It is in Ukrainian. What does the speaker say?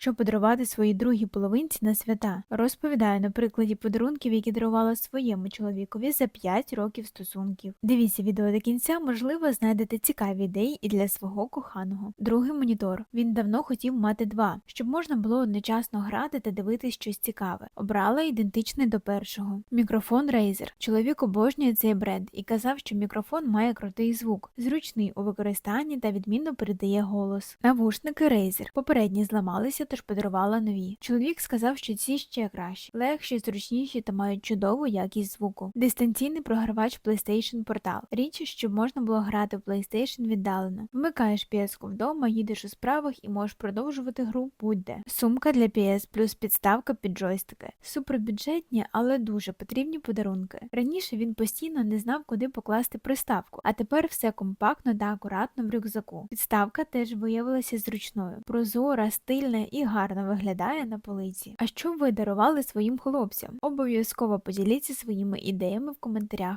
що подарувати своїй другій половинці на свята. Розповідаю на прикладі подарунків, які дарувала своєму чоловікові за 5 років стосунків. Дивіться відео до кінця, можливо, знайдете цікаві ідеї і для свого коханого. Другий монітор. Він давно хотів мати два, щоб можна було одночасно грати та дивитись щось цікаве. Обрала ідентичний до першого. Мікрофон Razer. Чоловік обожнює цей бренд і казав, що мікрофон має крутий звук, зручний у використанні та відмінно передає голос. Навушники Razer. Попередні зламалися, тож подарувала нові. Чоловік сказав, що ці ще кращі, легші, зручніші та мають чудову якість звуку. Дистанційний програвач PlayStation Portal. Річ, щоб можна було грати в PlayStation віддалено. Вмикаєш PS вдома, їдеш у справах і можеш продовжувати гру будь-де. Сумка для PS плюс підставка під джойстики. Супербюджетні, але дуже потрібні подарунки. Раніше він постійно не знав, куди покласти приставку, а тепер все компактно та акуратно в рюкзаку. Підставка теж виявилася зручною, прозора, стильна і гарно виглядає на полиці. А що ви дарували своїм хлопцям? Обов'язково поділіться своїми ідеями в коментарях.